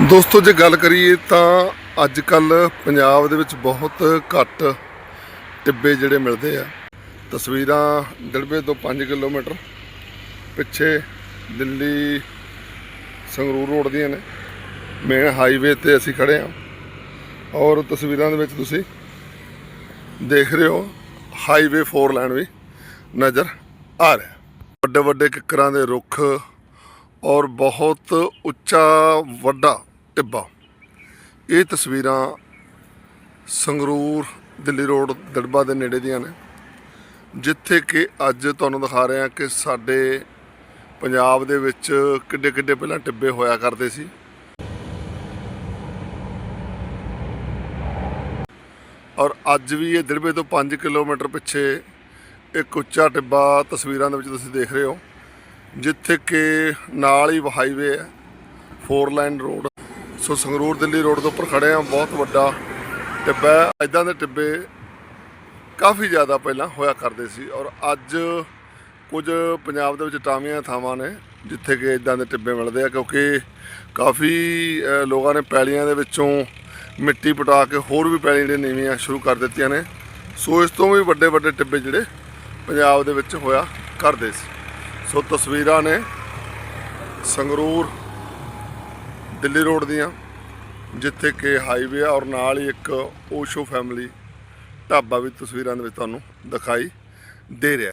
ਦੋਸਤੋ, ਜੇ ਗੱਲ ਕਰੀਏ ਤਾਂ ਅੱਜ ਕੱਲ ਪੰਜਾਬ ਦੇ ਵਿੱਚ ਬਹੁਤ ਘੱਟ ਟਿੱਬੇ ਜਿਹੜੇ ਮਿਲਦੇ ਆ। ਤਸਵੀਰਾਂ ਡੜਬੇ ਤੋਂ 5 ਕਿਲੋਮੀਟਰ ਪਿੱਛੇ ਦਿੱਲੀ ਸੰਗਰੂਰ ਰੋਡ ਦੀਆਂ ਨੇ। ਮੇਨ ਹਾਈਵੇ ਤੇ ਅਸੀਂ ਖੜੇ ਆ। ਔਰ ਤਸਵੀਰਾਂ ਦੇ ਵਿੱਚ ਤੁਸੀਂ ਦੇਖ ਰਹੇ ਹੋ, ਹਾਈਵੇ 4 ਲਾਈਨ ਵੀ ਨਜ਼ਰ ਆ ਰਿਹਾ। ਵੱਡੇ ਵੱਡੇ ਕਿੱਕਰਾਂ ਦੇ ਰੁੱਖ ਔਰ ਬਹੁਤ ਉੱਚਾ, ਵੱਡਾ ਟਿੱਬਾ। ਇਹ ਤਸਵੀਰਾਂ ਸੰਗਰੂਰ ਦਿੱਲੀ ਰੋਡ ਦੜਬਾ ਦੇ ਨੇੜੇ ਦੀਆਂ ਨੇ, ਜਿੱਥੇ ਕਿ ਅੱਜ ਤੁਹਾਨੂੰ ਦਿਖਾ ਰਹੇ ਹਾਂ ਕਿ ਸਾਡੇ ਪੰਜਾਬ ਦੇ ਵਿੱਚ ਕਿੱਡੇ ਕਿੱਡੇ ਪਹਿਲਾਂ ਟਿੱਬੇ ਹੋਇਆ ਕਰਦੇ ਸੀ। ਔਰ ਅੱਜ ਵੀ ਇਹ ਦੜਬੇ ਤੋਂ 5 ਕਿਲੋਮੀਟਰ ਪਿੱਛੇ ਇੱਕ ਉੱਚਾ ਟਿੱਬਾ ਤਸਵੀਰਾਂ ਦੇ ਵਿੱਚ ਤੁਸੀਂ ਦੇਖ ਰਹੇ ਹੋ। ਜਿੱਥੇ ਕਿ ਨਾਲ ਹੀ ਹਾਈਵੇ ਹੈ four lane road so Sangrur Delhi road ਦੇ ਉੱਪਰ ਖੜੇ ਆ ਬਹੁਤ ਵੱਡਾ ਟਿੱਬਾ ਹੈ। ਇਦਾਂ ਦੇ ਟਿੱਬੇ ਕਾਫੀ ਜ਼ਿਆਦਾ ਪਹਿਲਾਂ ਹੋਇਆ ਕਰਦੇ ਸੀ ਔਰ ਅੱਜ ਕੁਝ ਪੰਜਾਬ ਦੇ ਵਿੱਚ ਟਾਵੀਆਂ ਥਾਵਾਂ ਨੇ, ਜਿੱਥੇ ਕਿ ਇਦਾਂ ਦੇ ਟਿੱਬੇ ਮਿਲਦੇ ਆ, ਕਿਉਂਕਿ ਕਾਫੀ ਲੋਕਾਂ ਨੇ ਪੈਲੀਆਂ ਦੇ ਵਿੱਚੋਂ ਮਿੱਟੀ ਪਟਾ ਕੇ ਹੋਰ ਵੀ ਪੈਲੀਆਂ ਜਿਹੜੀਆਂ ਨੀਵੀਆਂ ਸ਼ੁਰੂ ਕਰ ਦਿੱਤੀਆਂ ਨੇ। ਸੋ ਇਸ ਤੋਂ ਵੀ ਵੱਡੇ ਵੱਡੇ ਟਿੱਬੇ ਜਿਹੜੇ ਪੰਜਾਬ ਦੇ ਵਿੱਚ ਹੋਇਆ ਕਰਦੇ ਸੀ। ਸੋ ਤਸਵੀਰਾਂ ਨੇ ਸੰਗਰੂਰ ਦਿੱਲੀ ਰੋਡ ਦੀਆਂ, ਜਿੱਥੇ ਕਿ ਹਾਈਵੇ ਔਰ ਨਾਲ ਹੀ ਇੱਕ ਓਸ਼ੋ ਫੈਮਿਲੀ ਢਾਬਾ ਵੀ ਤਸਵੀਰਾਂ ਦੇ ਵਿੱਚ ਤੁਹਾਨੂੰ ਦਿਖਾਈ ਦੇ ਰਿਹਾ।